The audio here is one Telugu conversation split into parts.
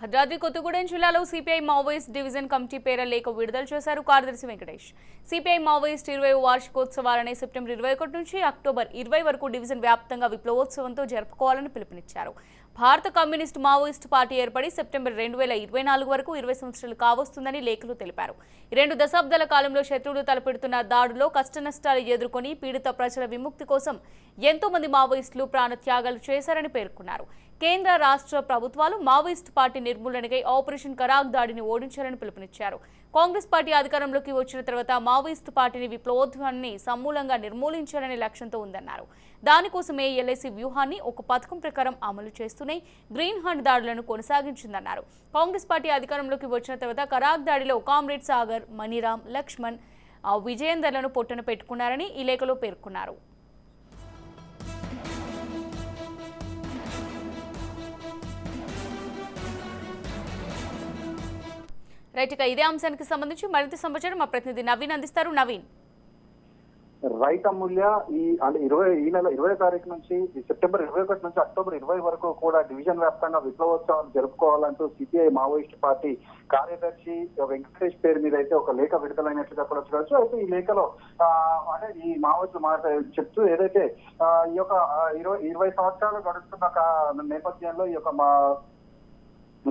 భద్రాద్రి కొత్తగూడెం జిల్లాలో సిపిఐ మావోయిస్ట్ డివిజన్ కమిటీ పేర లేఖ విడుదల చేశారు కార్యదర్శి వెంకటేష్. సిపిఐ మావోయిస్ట్ ఇరవై వార్షికోత్సవాలని సెప్టెంబర్ ఇరవై ఒకటి నుంచి అక్టోబర్ ఇరవై వరకు డివిజన్ వ్యాప్తంగా విప్లవోత్సవంతో జరుపుకోవాలని పిలుపునిచ్చారు. భారత కమ్యూనిస్ట్ మావోయిస్ట్ పార్టీ ఏర్పడి సెప్టెంబర్ రెండు వేల ఇరవై నాలుగు వరకు ఇరవై సంవత్సరాలు కావస్తుందని లేఖలు తెలిపారు. రెండు దశాబ్దాల కాలంలో శత్రువులు తలపెడుతున్న దాడులో కష్టనష్టాలు ఎదుర్కొని పీడిత ప్రజల విముక్తి కోసం ఎంతో మంది మావోయిస్టులు ప్రాణత్యాగాలు చేశారని పేర్కొన్నారు. కేంద్ర రాష్ట్ర ప్రభుత్వాలు మావోయిస్ట్ పార్టీ నిర్మూలనకై ఆపరేషన్ కరాగ్ దాడిని ఓడించాలని పిలుపునిచ్చారు. కాంగ్రెస్ పార్టీ అధికారంలోకి వచ్చిన తర్వాత మావోయిస్ట్ పార్టీని విప్లవోద్యమాన్ని సమూలంగా నిర్మూలించాలనే లక్ష్యంతో ఉందన్నారు. దానికోసమే ఎల్ఐసి వ్యూహాన్ని ఒక పథకం ప్రకారం అమలు చేస్తూనే గ్రీన్ హండ్ దాడులను కొనసాగించిందన్నారు. కాంగ్రెస్ పార్టీ అధికారంలోకి వచ్చిన తర్వాత కరాక్ దాడిలో కామ్రేడ్ సాగర్ మణిరామ్ లక్ష్మణ్ విజయేందర్లను పొట్టన పెట్టుకున్నారని ఈ లేఖలో పేర్కొన్నారు. రైట్ ఇక ఇదే అంశానికి సంబంధించి మరింత సమాచారం మా ప్రతినిధి నవీన్ అందిస్తారు. నవీన్. రైట్ అమూల్య ఈ అంటే ఇరవై ఈ నెల ఇరవై తారీఖు నుంచి ఈ సెప్టెంబర్ ఇరవై ఒకటి నుంచి అక్టోబర్ ఇరవై వరకు కూడా డివిజన్ వ్యాప్తంగా విప్లవోత్సవాలు జరుపుకోవాలంటూ సిపిఐ మావోయిస్ట్ పార్టీ కార్యదర్శి వెంకటేష్ పేరు మీద అయితే ఒక లేఖ విడుదలైనట్లుగా కూడా చూడవచ్చు అయితే ఈ లేఖలో అంటే ఈ మావోయిస్టులు మాట చెప్తూ ఏదైతే ఈ యొక్క ఇరవై ఇరవై సంవత్సరాలు గడుస్తున్న నేపథ్యంలో ఈ యొక్క మా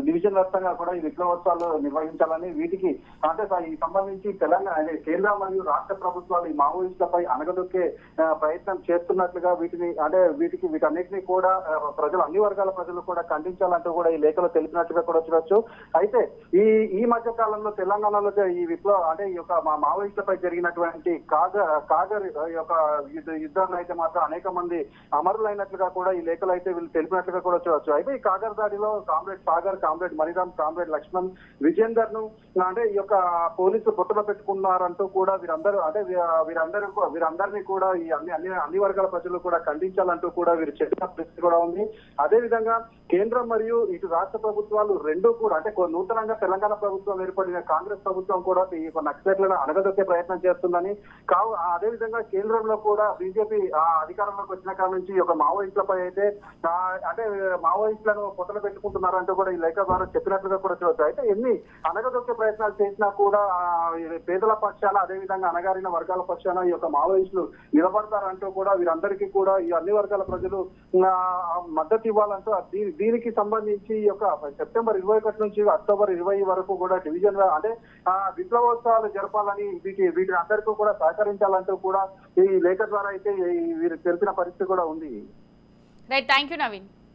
డివిజన్ వ్యాప్తంగా కూడా ఈ విప్లవోత్సవాలు నిర్వహించాలని వీటికి అంటే ఈ సంబంధించి తెలంగాణ అదే కేంద్ర మరియు రాష్ట్ర ప్రభుత్వాలు ఈ మావోయిస్టులపై అనగదొక్కే ప్రయత్నం చేస్తున్నట్లుగా వీటిని అంటే వీటికి వీటన్నిటిని కూడా ప్రజలు అన్ని వర్గాల ప్రజలు కూడా ఖండించాలంటూ కూడా ఈ లేఖలో తెలిపినట్లుగా కూడా చూడొచ్చు. అయితే ఈ ఈ మధ్య కాలంలో తెలంగాణలో ఈ విప్లవ అంటే ఈ యొక్క మా మావోయిస్టులపై జరిగినటువంటి కాగర్ కాగర్ యొక్క యుద్ధాన్ని అయితే మాత్రం అనేక మంది అమరులైనట్లుగా కూడా ఈ లేఖలు అయితే వీళ్ళు తెలిపినట్లుగా కూడా చూడొచ్చు. అయితే ఈ కాగర్ దాడిలో comrade Sagar comrade Maniram comrade Laxman విజేందర్ను అంటే ఈ యొక్క పోలీసులు పొట్టులో పెట్టుకున్నారంటూ కూడా వీరందరూ అంటే వీరందరూ వీరందరినీ కూడా ఈ అన్ని అన్ని అన్ని వర్గాల ప్రజలు కూడా ఖండించాలంటూ కూడా వీరు చెప్పిన పరిస్థితి కూడా ఉంది. అదే విధంగా కేంద్రం మరియు ఇటు రాష్ట్ర ప్రభుత్వాలు రెండు కూడా అంటే నూతనంగా తెలంగాణ ప్రభుత్వం ఏర్పడిన కాంగ్రెస్ ప్రభుత్వం కూడా ఈ నక్సలైట్లను అణగదొక్కే ప్రయత్నం చేస్తుందని. కావు అదే విధంగా కేంద్రంలో కూడా బీజేపీ అధికారంలోకి వచ్చిన కాడ నుంచి ఈ యొక్క మావోయిస్టులపై అయితే అంటే మావోయిస్టులను పొట్టలు పెట్టుకుంటున్నారంటూ కూడా ఈ లేఖ ద్వారా చెప్పినట్లుగా కూడా చూద్దాం అయితే ఎన్ని అనగదొక్కే ప్రయత్నాలు చేసినా కూడా పేదల పక్షాన అదేవిధంగా అణగారిన వర్గాల పక్షాన ఈ యొక్క మావోయిస్టులు నిలబడతారంటూ కూడా వీరందరికీ కూడా ఈ అన్ని వర్గాల ప్రజలు మద్దతు ఇవ్వాలంటూ దీని దీనికి సంబంధించి ఈ యొక్క సెప్టెంబర్ ఇరవై ఒకటి నుంచి అక్టోబర్ ఇరవై వరకు కూడా డివిజన్ అంటే విప్లవోత్సవాలు జరపాలని వీటి వీటిని అందరికీ కూడా సహకరించాలంటూ కూడా ఈ లేఖ ద్వారా అయితే వీరు తెలిపిన పరిస్థితి కూడా ఉంది. Right thank you Naveen